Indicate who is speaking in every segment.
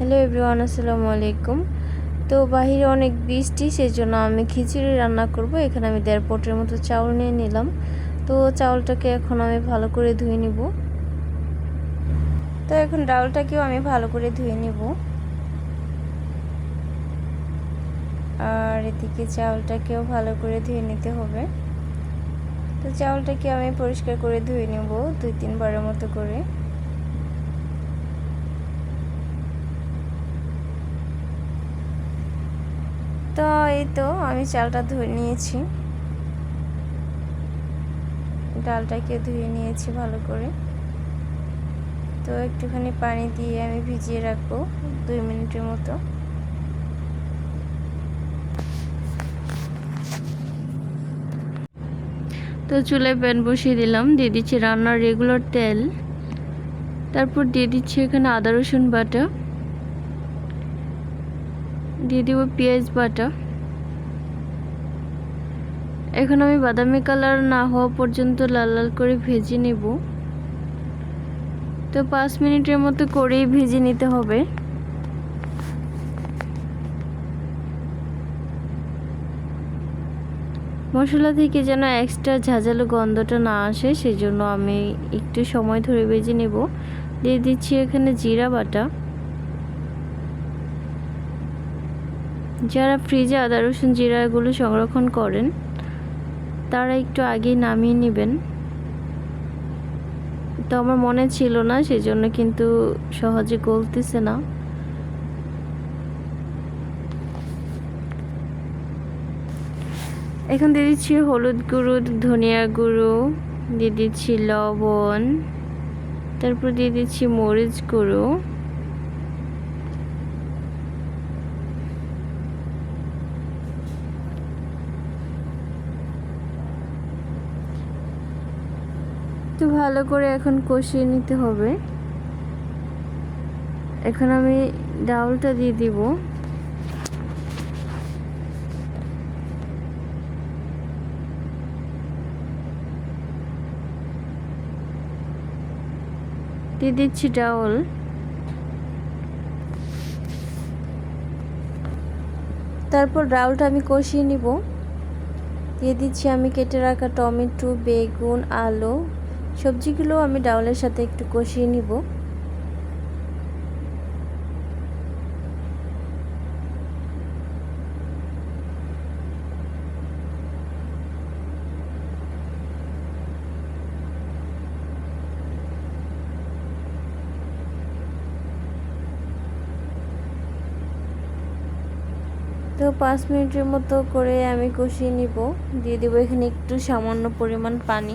Speaker 1: Hello everyone আসসালামু আলাইকুম তো বাহিরে অনেক বৃষ্টি সেই জন্য আমি খিচুড়ি রান্না করব। এখানে আমি দেড় পটের মতো চাউল নিয়ে নিলাম। তো চাউলটাকে এখন আমি ভালো করে ধুয়ে নিব। তো এখন ডাউলটাকেও আমি ভালো করে ধুয়ে নিব। আর এদিকে চাউলটাকেও ভালো করে ধুয়ে নিতে হবে। তো চাউলটাকে আমি পরিষ্কার করে ধুয়ে নেব, দুই তিনবারের মতো করে। তো এই তো আমি চালটা ধুয়ে নিয়েছি। ডালটাকে ধুয়ে নিয়েছি ভালো করে। তো একটুখানি পানি দিয়ে আমি ভিজিয়ে রাখব দুই মিনিটের মতো। তো চুলে প্যান বসিয়ে দিলাম, দিয়ে দিচ্ছি রান্নার রেগুলার তেল। তারপর দিয়ে দিচ্ছি এখানে আদা রসুন বাটা। দিয়ে দিব পেঁয়াজ বাটা। এখন আমি বাদামি কালার না হওয়া পর্যন্ত লাল লাল করে ভেজে নেব। তো পাঁচ মিনিটের মতো করেই ভেজে নিতে হবে। মশলা থেকে যেন এক্সট্রা ঝাঁঝালো গন্ধটা না আসে, সেজন্য আমি একটু সময় ধরে ভেজে নেব। দিয়ে দিচ্ছি এখানে জিরা বাটা। যারা ফ্রিজে আদা, রসুন, জিরা এগুলো সংরক্ষণ করেন, তারা একটু আগেই নামিয়ে নেবেন। তো আমার মনে ছিল না সেই জন্য কিন্তু সহজে গলতেছে না। এখন দিয়ে দিচ্ছি হলুদ গুঁড়ো, ধনিয়া গুঁড়ো, দিয়ে দিচ্ছি লবণ, তারপর দিয়ে দিচ্ছি মরিচ গুঁড়ো। তো ভালো করে এখন কষিয়ে নিতে হবে। এখন আমি ডাউলটা দিয়ে দিব। দিয়ে দিচ্ছি ডাউল। তারপর ডাউলটা আমি কষিয়ে নিব। দিয়ে দিচ্ছি আমি কেটে রাখা টমেটো, বেগুন, আলু। সবজিগুলো আমি ডাউলের সাথে একটু কষিয়ে নিব। তো পাঁচ মিনিটের মতো করে আমি কষিয়ে নিব। দিয়ে দেবো এখানে একটু সামান্য পরিমাণ পানি।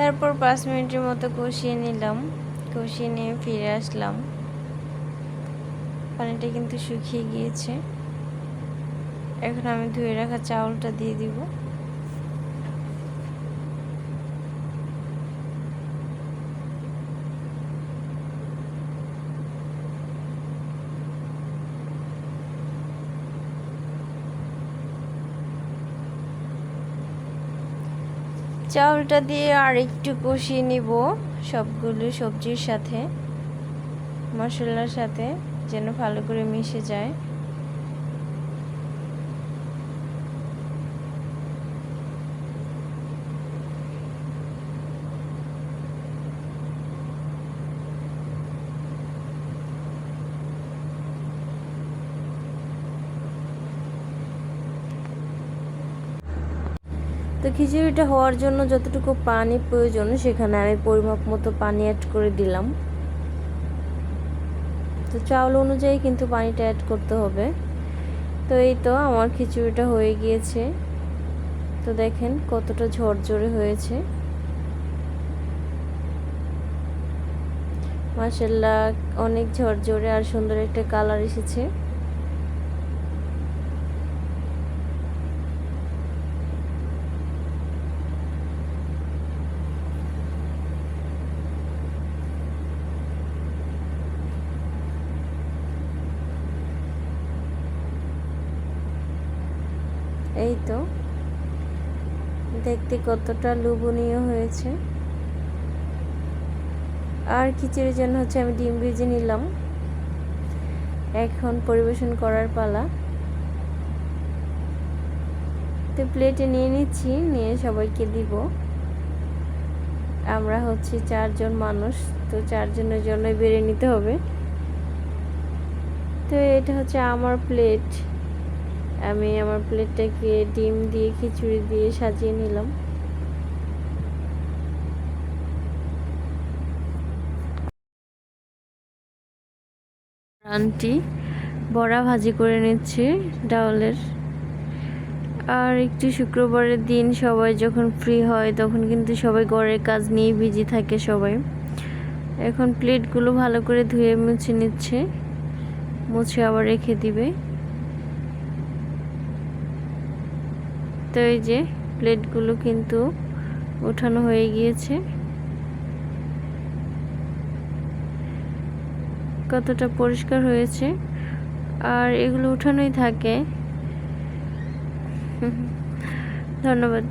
Speaker 1: তারপর পাঁচ মিনিটের মতো কষিয়ে নিলাম। কষিয়ে নিয়ে ফিরে আসলাম। পানিটা কিন্তু শুকিয়ে গিয়েছে। এখন আমি ধুয়ে রাখা চাউলটা দিয়ে দিব। চাউলটা দিয়ে আর একটু কষিয়ে নিব সবগুলো সবজির সাথে, মশলার সাথে, যেন ভালো করে মিশে যায়। তো খিচুড়িটা হওয়ার জন্য যতটুকু পানি প্রয়োজন, সেখানে আমি পরিমাপ মতো পানি অ্যাড করে দিলাম। তো চাউল অনুযায়ী কিন্তু পানিটা অ্যাড করতে হবে। তো এই তো আমার খিচুড়িটা হয়ে গিয়েছে। তো দেখেন কতটা ঝরঝরে হয়েছে। মাসাল্লাহ অনেক ঝরঝরে আর সুন্দর একটা কালার এসেছে। এই তো। দেখতে কতটা লোভনীয় হয়েছে। আর খিচুড়ির জন্য হচ্ছে আমি ডিম ভেজে নিলাম। এখন পরিবেশন করার পালা। তো প্লেটে নিয়ে নিচ্ছি, নিয়ে সবাইকে দিব। আমরা হচ্ছে চারজন মানুষ, তো চারজনের জন্যই বেড়ে নিতে হবে। তো এটা হচ্ছে আমার প্লেট। আমি আমার প্লেটটাকে ডিম দিয়ে, খিচুড়ি দিয়ে সাজিয়ে নিলাম। আন্টি বড়া ভাজি করে নিচ্ছে ডাউলের। আর একটু শুক্রবারের দিন সবাই যখন ফ্রি হয়, তখন কিন্তু সবাই ঘরের কাজ নিয়ে বিজি থাকে সবাই। এখন প্লেটগুলো ভালো করে ধুয়ে মুছে নিচ্ছে। মুছে আবার রেখে দিবে। তো এই যে প্লেটগুলো কিন্তু ওঠানো হয়ে গিয়েছে। কতটা পরিষ্কার হয়েছে। আর এগুলো উঠানোই থাকে। ধন্যবাদ।